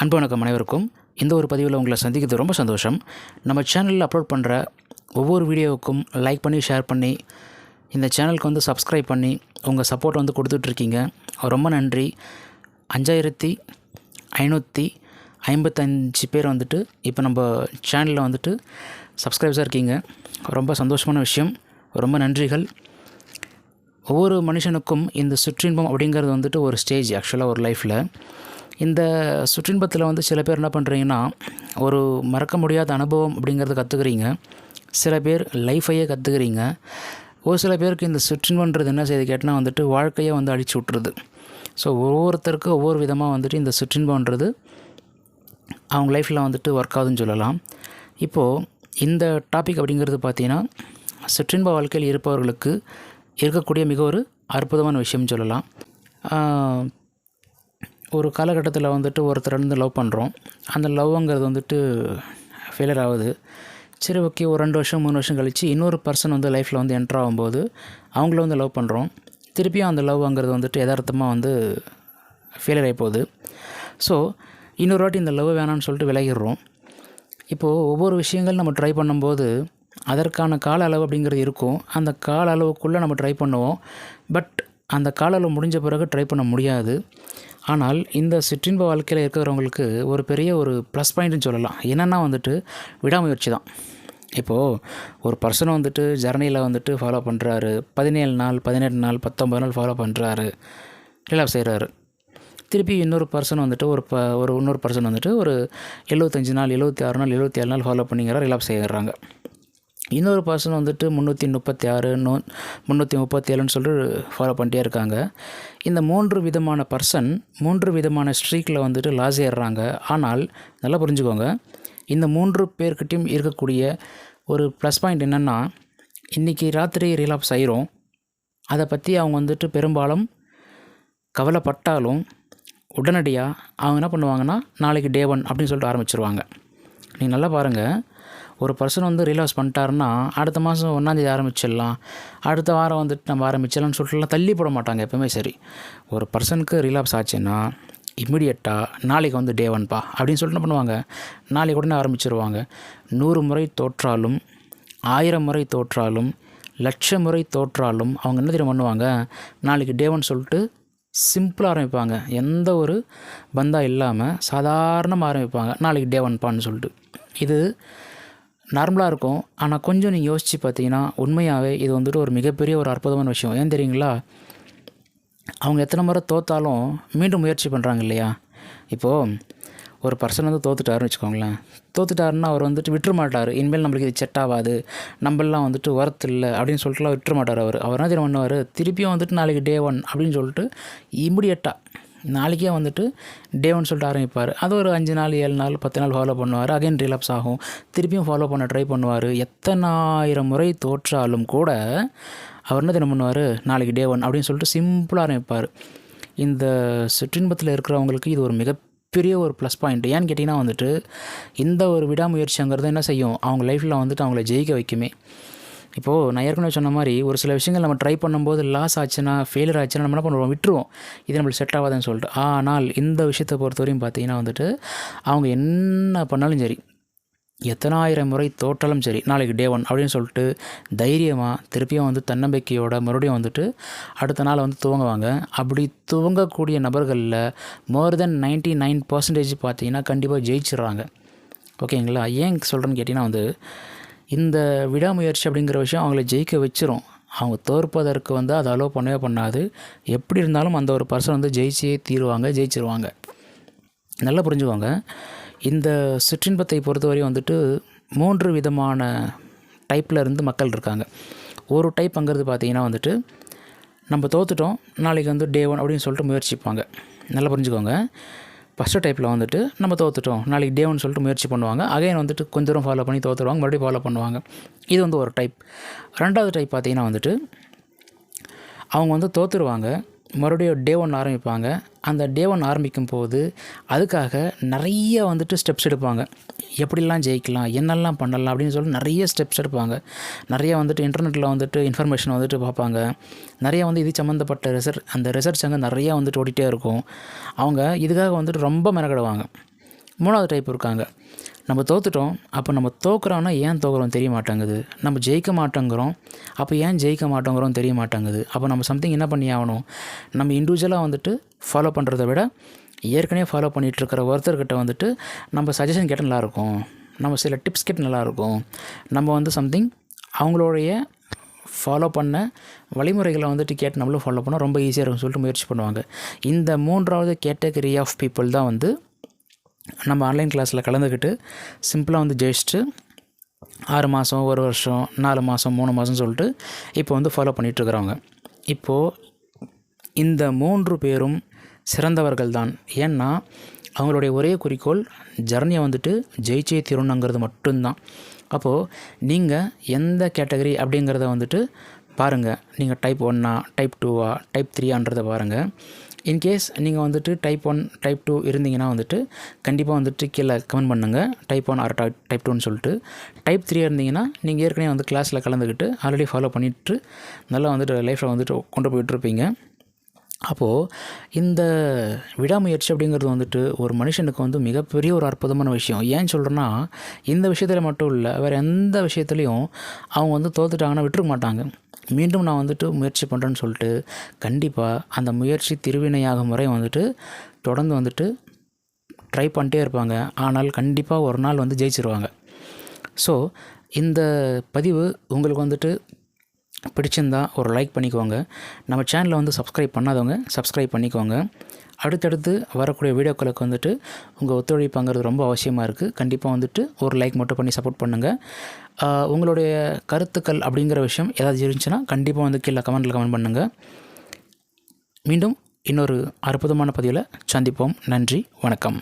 அன்பு வணக்கம் அனைவருக்கும். இந்த ஒரு பதிவில் உங்களை சந்திக்கிறது ரொம்ப சந்தோஷம். நம்ம சேனலில் அப்லோட் பண்ணுற ஒவ்வொரு வீடியோவுக்கும் லைக் பண்ணி ஷேர் பண்ணி இந்த சேனலுக்கு வந்து சப்ஸ்கிரைப் பண்ணி உங்கள் சப்போர்ட் வந்து கொடுத்துட்ருக்கீங்க. ரொம்ப நன்றி. அஞ்சாயிரத்தி ஐநூற்றி ஐம்பத்தஞ்சு பேர் வந்துட்டு இப்போ நம்ம சேனலில் வந்துட்டு சப்ஸ்கிரைப்ஸாக இருக்கீங்க. ரொம்ப சந்தோஷமான விஷயம். ரொம்ப நன்றிகள். ஒவ்வொரு மனுஷனுக்கும் இந்த சுற்றின்பம் அப்படிங்கிறது வந்துட்டு ஒரு ஸ்டேஜ் ஆக்சுவலாக ஒரு லைஃப்பில் இந்த சுற்றின்பத்தில் வந்து சில பேர் என்ன பண்ணுறீங்கன்னா ஒரு மறக்க முடியாத அனுபவம் அப்படிங்கிறத கற்றுக்குறீங்க சில பேர் லைஃபையே கற்றுக்குறீங்க ஒரு சில பேருக்கு இந்த சுற்றின்பன்றது என்ன செய்யுது கேட்டால் வந்துட்டு வாழ்க்கையை வந்து அழிச்சு விட்ருது ஸோ ஒவ்வொருத்தருக்கும் ஒவ்வொரு விதமாக வந்துட்டு இந்த சுற்றின்பன்றது அவங்க லைஃப்பில் வந்துட்டு ஒர்க் ஆகுதுன்னு சொல்லலாம். இப்போது இந்த டாபிக் அப்படிங்கிறது பார்த்திங்கன்னா சுற்றின்ப வாழ்க்கையில் இருப்பவர்களுக்கு இருக்கக்கூடிய மிக ஒரு அற்புதமான விஷயம்னு சொல்லலாம். ஒரு காலகட்டத்தில் வந்துட்டு ஒருத்தர் வந்து லவ் பண்ணுறோம் அந்த லவ்ங்கிறது வந்துட்டு ஃபெயிலியர் ஆகுது. சரி ஓகே ஒரு ரெண்டு வருஷம் மூணு வருஷம் கழித்து இன்னொரு பர்சன் வந்து லைஃப்பில் வந்து என்ட்ரு ஆகும்போது அவங்கள வந்து லவ் பண்ணுறோம் திருப்பியும் அந்த லவ்ங்கிறது வந்துட்டு யதார்த்தமாக வந்து ஃபெயிலியர் ஆகி போகுது. ஸோ இன்னொரு வாட்டி இந்த லவ் வேணாம்னு சொல்லிட்டு விலகிடுறோம். இப்போது ஒவ்வொரு விஷயங்கள் நம்ம ட்ரை பண்ணும்போது அதற்கான கால அளவு அப்படிங்கிறது இருக்கும். அந்த கால அளவுக்குள்ளே நம்ம ட்ரை பண்ணுவோம். பட் அந்த கால முடிஞ்ச பிறகு ட்ரை பண்ண முடியாது. ஆனால் இந்த சிற்றின்ப வாழ்க்கையில் இருக்கிறவங்களுக்கு ஒரு பெரிய ஒரு ப்ளஸ் பாயிண்ட்னு சொல்லலாம். என்னென்னா வந்துட்டு விடாமுயற்சி தான். இப்போது ஒரு பர்சனை வந்துட்டு ஜர்னியில் வந்துட்டு ஃபாலோ பண்ணுறாரு பதினேழு நாள் பதினெட்டு நாள் பத்தொம்பது நாள் ஃபாலோ பண்ணுறாரு ரிலாப் செய்கிறாரு திருப்பி இன்னொரு பர்சன் வந்துட்டு ஒரு ப ஒரு இன்னொரு பர்சன் வந்துட்டு ஒரு எழுபத்தஞ்சு நாள் எழுபத்தி ஆறு நாள் எழுபத்தி ஏழு நாள் ஃபாலோ பண்ணிங்கிறார் ரிலாக்ஸ் செய்கிறாங்க இன்னொரு பர்சன் வந்துட்டு முந்நூற்றி முப்பத்தி ஆறு நூ முந்நூற்றி முப்பத்தி ஏழுன்னு சொல்லிட்டு ஃபாலோ பண்ணிட்டே இருக்காங்க. இந்த மூன்று விதமான பர்சன் மூன்று விதமான ஸ்ட்ரீக்கில் வந்துட்டு லாஸ் ஏறுறாங்க. ஆனால் நல்லா புரிஞ்சுக்கோங்க. இந்த மூன்று பேர்கிட்டையும் இருக்கக்கூடிய ஒரு ப்ளஸ் பாயிண்ட் என்னென்னா இன்றைக்கி ராத்திரி ரிலாப்ஸ் ஆயிரும். அதை பற்றி அவங்க வந்துட்டு பெரும்பாலும் கவலைப்பட்டாலும் உடனடியாக அவங்க என்ன பண்ணுவாங்கன்னா நாளைக்கு டே ஒன் அப்படின்னு சொல்லிட்டு ஆரம்பிச்சிருவாங்க. நீங்கள் நல்லா பாருங்கள் ஒரு பர்சன் வந்து ரிலாக்ஸ் பண்ணிட்டாருன்னா அடுத்த மாதம் ஒன்றாந்தேதி ஆரம்பிச்சிடலாம். அடுத்த வாரம் வந்துட்டு நம்ம ஆரம்பிச்சிடலாம்னு சொல்லிட்டுலாம் தள்ளி போட மாட்டாங்க எப்பவுமே சரி. ஒரு பர்சனுக்கு ரிலாக்ஸ் ஆச்சுன்னா இம்மிடியட்டாக நாளைக்கு வந்து டே ஒன்பா அப்படின்னு சொல்லிட்டு என்ன பண்ணுவாங்க? நாளைக்கு உடனே ஆரம்பிச்சிருவாங்க. நூறு முறை தோற்றாலும் ஆயிரம் முறை தோற்றாலும் லட்ச முறை தோற்றாலும் அவங்க என்ன தெரியும் பண்ணுவாங்க? நாளைக்கு டே ஒன் சொல்லிட்டு சிம்பிளாக ஆரம்பிப்பாங்க. எந்த ஒரு பந்தா இல்லாமல் சாதாரணமாக ஆரம்பிப்பாங்க. நாளைக்கு டே ஒன்ப்பான்னு சொல்லிட்டு. இது நார்மலாக இருக்கும். ஆனால் கொஞ்சம் நீங்கள் யோசித்து பார்த்தீங்கன்னா உண்மையாகவே இது வந்துட்டு ஒரு மிகப்பெரிய ஒரு அற்புதமான விஷயம். ஏன் தெரியுங்களா? அவங்க எத்தனை முறை தோத்தாலும் மீண்டும் முயற்சி பண்ணுறாங்க இல்லையா? இப்போது ஒரு பர்சன் வந்து தோத்துட்டாருன்னு வச்சுக்கோங்களேன். தோத்துட்டாருன்னா அவர் வந்துட்டு விட்டுற மாட்டார். இனிமேல் நம்மளுக்கு இது செட் ஆகாது. நம்மளாம் வந்துட்டு ஒர்த் இல்லை அப்படின்னு சொல்லிட்டுலாம் விட்டுற மாட்டார் அவர். அவர் என்ன தெரியும் பண்ணுவார்? திருப்பியும் வந்துட்டு நாளைக்கு டே ஒன் அப்படின்னு சொல்லிட்டு இமிடியட்டாக நாளைக்கே வந்துட்டு டே ஒன் சொல்லிட்டு ஆரம்பிப்பார். அது ஒரு அஞ்சு நாள் ஏழு நாள் பத்து நாள் ஃபாலோ பண்ணுவார். அகைன் ரிலாப்ஸ் ஆகும். திருப்பியும் ஃபாலோ பண்ண ட்ரை பண்ணுவார். எத்தனாயிரம் முறை தோற்றாலும் கூட அவர் என்ன தினம் பண்ணுவார்? நாளைக்கு டே ஒன் அப்படின்னு சொல்லிட்டு சிம்பிளாக ஆரம்பிப்பார். இந்த சிற்றின்பத்தில் இருக்கிறவங்களுக்கு இது ஒரு மிகப்பெரிய ஒரு ப்ளஸ் பாயிண்ட் ஏன்னு கேட்டிங்கன்னா வந்துட்டு இந்த ஒரு விடாமுயற்சிங்கிறது என்ன செய்யும்? அவங்க லைஃப்பில் வந்துட்டு அவங்கள ஜெயிக்க வைக்குமே. இப்போது நான் ஏற்கனவே சொன்ன மாதிரி ஒரு சில விஷயங்கள் நம்ம ட்ரை பண்ணும்போது லாஸ் ஆச்சுன்னா ஃபெயிலியர் ஆச்சுன்னா நம்ம என்ன பண்ணுவோம்? விட்டுருவோம். இது நம்மளுக்கு செட் ஆகாதுன்னு சொல்லிட்டு. ஆனால் இந்த விஷயத்தை பொறுத்தவரையும் பார்த்தீங்கன்னா வந்துட்டு அவங்க என்ன பண்ணாலும் சரி எத்தனாயிரம் முறை தோற்றாலும் சரி நாளைக்கு டே ஒன் அப்படின்னு சொல்லிட்டு தைரியமாக திருப்பியும் வந்து தன்னம்பிக்கையோட மறுபடியும் வந்துட்டு அடுத்த நாள் வந்து துவங்குவாங்க. அப்படி துவங்கக்கூடிய நபர்களில் more than ninety nine percentage பார்த்தீங்கன்னா கண்டிப்பாக ஜெயிச்சிடுறாங்க. ஓகேங்களா? ஏன் சொல்கிறேன்னு கேட்டிங்கன்னா வந்து இந்த விடாமுயற்சி அப்படிங்கிற விஷயம் அவங்கள ஜெயிக்க வச்சிரும். அவங்க தோற்பதற்கு வந்து அதை அலோவ் பண்ணவே பண்ணாது. எப்படி இருந்தாலும் அந்த ஒரு பர்சன் வந்து ஜெயிச்சே தீருவாங்க ஜெயிச்சிருவாங்க. நல்லா புரிஞ்சுக்கோங்க. இந்த சிற்றின்பத்தை பொறுத்தவரையும் வந்துட்டு மூன்று விதமான டைப்பில் இருந்து மக்கள் இருக்காங்க. ஒரு டைப்ங்கிறது பார்த்தீங்கன்னா வந்துட்டு நம்ம தோத்துட்டோம் நாளைக்கு வந்து டே ஒன் அப்படின்னு சொல்லிட்டு முயற்சிப்பாங்க. நல்லா புரிஞ்சுக்கோங்க. ஃபஸ்ட்டு டைப்பில் வந்துட்டு நம்ம தோத்துட்டோம். நாளைக்கு டே சொல்லிட்டு முயற்சி பண்ணுவாங்க. அகைன் வந்துட்டு கொஞ்சம் தூரம் ஃபாலோ பண்ணி தோத்துருவாங்க மறுபடியும் ஃபாலோ பண்ணுவாங்க. இது வந்து ஒரு டைப் ரெண்டாவது டைப் பார்த்திங்கன்னா வந்துட்டு அவங்க வந்து தோற்றுடுவாங்க மறுபடியும் டே ஒன் ஆரம்பிப்பாங்க. அந்த டே ஒன் ஆரம்பிக்கும் போது அதுக்காக நிறைய வந்துட்டு ஸ்டெப்ஸ் எடுப்பாங்க. எப்படிலாம் ஜெயிக்கலாம் என்னெல்லாம் பண்ணலாம் அப்படின்னு சொல்லி நிறைய ஸ்டெப்ஸ் எடுப்பாங்க. நிறைய வந்துட்டு இன்டர்நெட்டில் வந்துட்டு இன்ஃபர்மேஷன் வந்துட்டு பார்ப்பாங்க. நிறைய வந்து இது சம்மந்தப்பட்ட ரிசர்ச் அந்த ரிசர்ச் அங்கே நிறையா வந்துட்டு ஓடிட்டே இருக்கும். அவங்க இதுக்காக வந்துட்டு ரொம்ப மெனக்கிடுவாங்க. மூணாவது டைப் இருக்காங்க. நம்ம தோத்துட்டோம் அப்போ நம்ம தோக்குறோன்னா ஏன் தோக்குறோம் தெரிய மாட்டேங்குது. நம்ம ஜெயிக்க மாட்டேங்கிறோம் அப்போ ஏன் ஜெயிக்க மாட்டேங்கிறோம் தெரிய மாட்டேங்குது. அப்போ நம்ம சம்திங் என்ன பண்ணி ஆகணும்? நம்ம இண்டிவிஜுவலாக வந்துட்டு ஃபாலோ பண்ணுறத விட ஏற்கனவே ஃபாலோ பண்ணிகிட்ருக்கிற ஒருத்தர்கிட்ட வந்துட்டு நம்ம சஜஷன் கேட்டால் நல்லாயிருக்கும். நம்ம சில டிப்ஸ் கேட்டு நல்லாயிருக்கும். நம்ம வந்து சம்திங் அவங்களுடைய ஃபாலோ பண்ண வழிமுறைகளை வந்துட்டு கேட்டு நம்மளும் ஃபாலோ பண்ணால் ரொம்ப ஈஸியாக இருக்கும்னு சொல்லிட்டு முயற்சி பண்ணுவாங்க. இந்த மூன்றாவது கேட்டகரி ஆஃப் பீப்புள் தான் வந்து நம்ம ஆன்லைன் கிளாஸில் கலந்துக்கிட்டு சிம்பிளாக வந்து ஜெயிச்சுட்டு ஆறு மாதம் ஒரு வருஷம் நாலு மாதம் மூணு மாதம்னு சொல்லிட்டு இப்போ வந்து ஃபாலோ பண்ணிகிட்ருக்குறவங்க இப்போது இந்த மூன்று பேரும் சிறந்தவர்கள் தான். ஏன்னா அவங்களுடைய ஒரே குறிக்கோள் ஜர்னியை வந்துட்டு ஜெயிச்சே தீரணுங்கிறது மட்டும்தான். அப்போது நீங்கள் எந்த கேட்டகரி அப்படிங்கிறத வந்துட்டு பாருங்கள் நீங்கள் டைப் ஒன்னா டைப் டூவா டைப் த்ரீயான்றதை பாருங்கள் இன்கேஸ் நீங்கள் வந்துட்டு டைப் ஒன் டைப் டூ இருந்தீங்கன்னா வந்துட்டு கண்டிப்பாக வந்துட்டு கீழே கமெண்ட் பண்ணுங்கள் டைப் ஒன் ஆர் டைப் டூன்னு சொல்லிட்டு. டைப் த்ரீ இருந்தீங்கன்னா நீங்கள் ஏற்கனவே வந்து கிளாஸில் கலந்துக்கிட்டு ஆல்ரெடி ஃபாலோ பண்ணிட்டு நல்லா வந்துட்டு லைஃப்பில் வந்துட்டு கொண்டு போயிட்டுருப்பீங்க அப்போது இந்த விடாமுயற்சி அப்படிங்கிறது வந்துட்டு ஒரு மனுஷனுக்கு வந்து மிகப்பெரிய ஒரு அற்புதமான விஷயம். ஏன் சொல்கிறேன்னா இந்த விஷயத்தில் மட்டும் இல்லை வேறு எந்த விஷயத்துலையும் அவங்க வந்து தோத்துட்டாங்கன்னா விட்டுருக்க மாட்டாங்க. மீண்டும் நான் வந்துட்டு முயற்சி பண்ணுறேன்னு சொல்லிட்டு கண்டிப்பாக அந்த முயற்சி திருவினையாக முறை வந்துட்டு தொடர்ந்து வந்துட்டு ட்ரை பண்ணிட்டே இருப்பாங்க. ஆனால் கண்டிப்பாக ஒரு நாள் வந்து ஜெயிச்சிருவாங்க. ஸோ இந்த பதிவு உங்களுக்கு வந்துட்டு பிடிச்சிருந்தா ஒரு லைக் பண்ணிக்கோங்க. நம்ம சேனலை வந்து சப்ஸ்கிரைப் பண்ணாதவங்க சப்ஸ்கிரைப் பண்ணிக்கோங்க. அடுத்தடுத்து வரக்கூடிய வீடியோக்களுக்கு வந்துட்டு உங்கள் ஒத்துழைப்புங்கிறது ரொம்ப அவசியமாக இருக்குது கண்டிப்பாக வந்துட்டு ஒரு லைக் மட்டும் பண்ணி சப்போர்ட் பண்ணுங்கள் உங்களுடைய கருத்துக்கள் அப்படிங்கிற விஷயம் ஏதாவது இருந்துச்சுன்னா கண்டிப்பாக வந்து கீழே கமெண்ட்டில் கமெண்ட் பண்ணுங்கள் மீண்டும் இன்னொரு அற்புதமான பதிவில் சந்திப்போம். நன்றி வணக்கம்.